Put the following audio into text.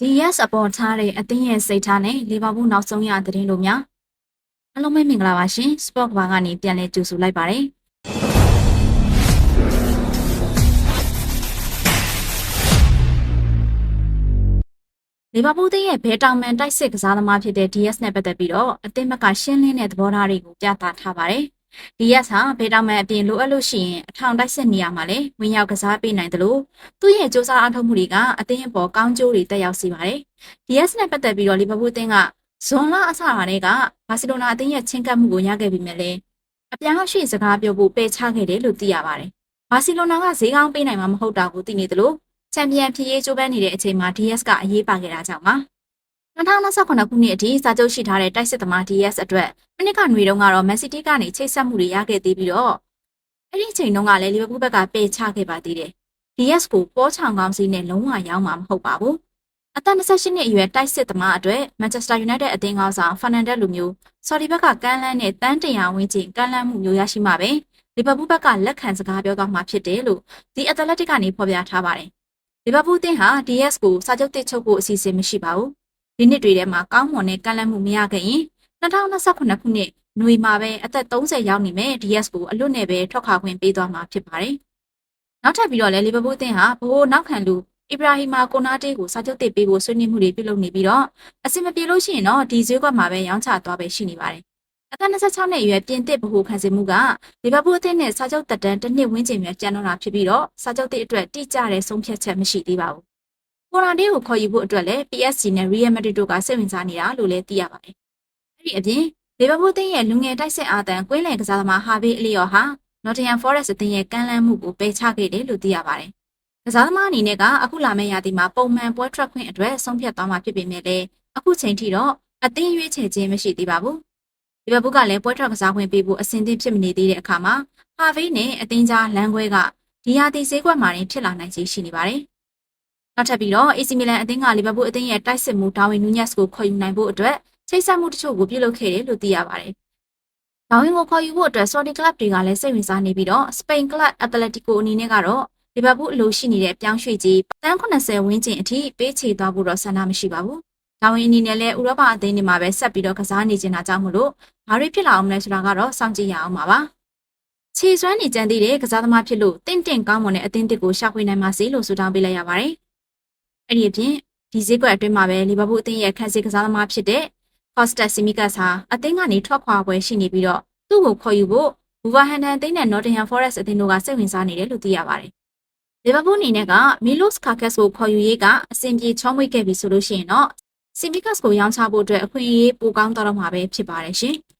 ဒီ yes အပေါ်ထားတဲ့အသင်းရဲ့စိတ်ထားနဲ့လီဗာပူးနောက်ဆုံးရသတင်းလို့များအားလုံးပဲမင်္ဂလာပါရှင် Sport ဘာကနေပြန်လည်ကြိုဆိုလိုက်ပါတယ်လီဗာပူးတင်းရဲ့ဘဲတောင်မန်တိုက်စစ်ကစားသမားဖြစ်တဲ့ DS နဲ့ပတ်သက်ပြီးတော့အသင်းဘက်ကရှင်းလင်းတဲ့သဘောထားတွေကိုပြသထားပါတယ်။ DS ဟာဘဲတောင်မန်အပြင်လိုအပ်လို့ရှိရင်အထောင်တိုက်စစ်နေရာမှာလည်းဝင်ရောက်ကစားပေးနိုင်တယ်လို့သူ့ရဲ့စ조사အားထုတ်မှုတွေကအသင်းအပေါ်ကောင်းကျိုးတွေတက်ရောက်စေပါတယ်။ DS နဲ့ပတ်သက်ပြီးတော့လီဗာပူးအသင်းကဇွန်လအစပိုင်းတွေကဘာစီလိုနာအသင်းရဲ့ချင်းကပ်မှုကိုရခဲ့ပြီးမြဲလေအပြန်အရှိစကားပြောဖို့ပယ်ချခဲ့တယ်လို့သိရပါတယ်။ဘာစီလိုနာကဈေးကောင်းပေးနိုင်မှာမဟုတ်တာကိုသိနေတယ်လို့ချန်ပီယံဖြစ်ရေးကြိုးပမ်းနေတဲ့အချိန်မှာ DS ကအရေးပါခဲ့တာကြောင့်ပါ။ 2028ခုနှစ်အထိစာချုပ်ရှိထားတဲ့တိုက်စစ်သမား DS အတွက်မနစ်ကຫນွေတုန်းကတော့ Man City ကနေချိတ်ဆက်မှုတွေရခဲ့သေးပြီးတော့အဲ့ဒီအချိန်တုန်းကလည်းလီဗာပူးဘက်ကပယ်ချခဲ့ပါသေးတယ်။ DS ကိုပေါ်ချောင်ကောင်းစီးနဲ့လုံးဝရောင်းမှာမဟုတ်ပါဘူး။အသက်28နှစ်အရွယ်တိုက်စစ်သမားအတွက် Manchester United အသင်းကောင်းဆောင် Fernandes လိုမျိုးဆော်ဒီဘက်ကကမ်းလှမ်းတဲ့တန်းတရာဝင်းကျင်ကမ်းလှမ်းမှုမျိုးရရှိမှပဲလီဗာပူးဘက်ကလက်ခံစကားပြောသွားမှာဖြစ်တယ်လို့ဒီ Athletic ကနေဖော်ပြထားပါတယ်။လီဗာပူးအသင်းဟာ DS ကိုစာချုပ်တစ်ချုပ်ဖို့အစီအစဉ်မရှိပါဘူး။ ဒီနှစ်တွေထဲမှာကောင်းမွန်တဲ့ကမ်းလှမ်းမှုမရခဲ့ရင်2028ခုနှစ်နွေမှာပဲအသက်30ရောက်နေမဲ့ DS ကိုအလွတ်နဲ့ပဲထွက်ခွာခွင့်ပေးသွားမှာဖြစ်ပါတယ်။နောက်ထပ်ပြီးတော့လည်းလီဗာပူးအသင်းဟာဘိုးနောက်ခံလူအီဘရာဟီမာကိုနာတေးကိုစာချုပ်တစ်ပေးဖို့ဆွေးနွေးမှုတွေပြုလုပ်နေပြီးတော့အဆင်မပြေလို့ရှိရင်တော့ဒီဈေးကွက်မှာပဲရောင်းချသွားပဲရှိနေပါတယ်။အသက်26နှစ်အရွယ်ပြင်သစ်ဗဟိုခံစစ်မှုကလီဗာပူးအသင်းနဲ့စာချုပ်တက်တန်းတစ်နှစ်ဝန်းကျင်ပဲကျန်တော့တာဖြစ်ပြီးတော့စာချုပ်တစ်အတွက်တိကျတဲ့ဆုံးဖြတ်ချက်မရှိသေးပါဘူး။ ကိုနာတေးကိုခေါ်ယူဖို့အတွက်လည်း PSG နဲ့ Real Madrid တို့ကစိတ်ဝင်စားနေတာလို့လည်းသိရပါတယ်။အဲ့ဒီအပြင်လီဗာပူးအသင်းရဲ့လူငယ်တိုက်စစ်အားတန်ကွင်းလယ်ကစားသမားဟာဗေးအလီယောဟာ Nottingham Forest အသင်းရဲ့ကမ်းလှမ်းမှုကိုပယ်ချခဲ့တယ်လို့သိရပါတယ်။ကစားသမားအနေနဲ့ကအခုလာမယ့်ရာသီမှာပုံမှန်ပွဲထွက်ခွင့်အတွက်ဆုံးဖြတ်သွားမှာဖြစ်ပေမဲ့လည်းအခုချိန်ထိတော့အသင်းရွေးချယ်ခြင်းမရှိသေးပါဘူး။လီဗာပူးကလည်းပွဲထွက်ကစားခွင့်ပေးဖို့အဆင်သင့်ဖြစ်မနေသေးတဲ့အခါမှာဟာဗေးနဲ့အသင်းကြားလမ်းခွဲကဒီယာတီဈေးကွက်မှာတင်ဖြစ်လာနိုင်ခြေရှိနေပါတယ်။ နောက်ထပ်ပြီးတော့ AC Milan အသင်းကလီဗာပူးအသင်းရဲ့တိုက်စစ်မှုဒါဝင်နူးညက်စ်ကိုခေါ်ယူနိုင်ဖို့အတွက်ချိတ်ဆက်မှုတချို့ကိုပြုလုပ်ခဲ့တယ်လို့သိရပါတယ်။ဒါဝင်ကိုခေါ်ယူဖို့အတွက် Saudi Club တွေကလည်းစိတ်ဝင်စားနေပြီးတော့ Spain Club Atletico အနေနဲ့ကတော့လီဗာပူးအလိုရှိနေတဲ့ပြောင်းရွှေ့ကြီးတန်း80ဝန်းကျင်အထိပေးချေသွားဖို့တော့ဆန္ဒမရှိပါဘူး။ဒါဝင်အနေနဲ့လည်းဥရောပအသင်းတွေမှာပဲဆက်ပြီးတော့ကစားနေကြတာကြောင့်မလို့ဘာတွေဖြစ်လာအောင်လဲဆိုတာကတော့စောင့်ကြည့်ရအောင်ပါပါ။ခြေစွမ်းနေကြတဲ့တဲ့ကစားသမားဖြစ်လို့တင့်တင့်ကောင်းမွန်တဲ့အသင်းတစ်ကိုရှာဖွေနိုင်ပါစေလို့ဆုတောင်းပေးလိုက်ရပါတယ်။ အဲ့ဒီအပြင်ဒီဈေးကွက်အတွင်းမှာပဲလီဗာပူးအသင်းရဲ့ခန်းစစ်ကစားသမားဖြစ်တဲ့ Costa Simicas ဟာအသင်းကနေထွက်ခွာပွဲရှိနေပြီးတော့သူ့ကိုခေါ်ယူဖို့ Wolverhampton အသင်းနဲ့ Nottingham Forest အသင်းတို့ကစိတ်ဝင်စားနေတယ်လို့သိရပါတယ်။လီဗာပူးအနေနဲ့က Milos Carcass ကိုခေါ်ယူရေးကအဆင်ပြေချောမွေ့ခဲ့ပြီဆိုလို့ရှိရင်တော့ Simicas ကိုရောင်းချဖို့အတွက်အခွင့်အရေးပိုကောင်းတော့မှာပဲဖြစ်ပါတယ်ရှင်။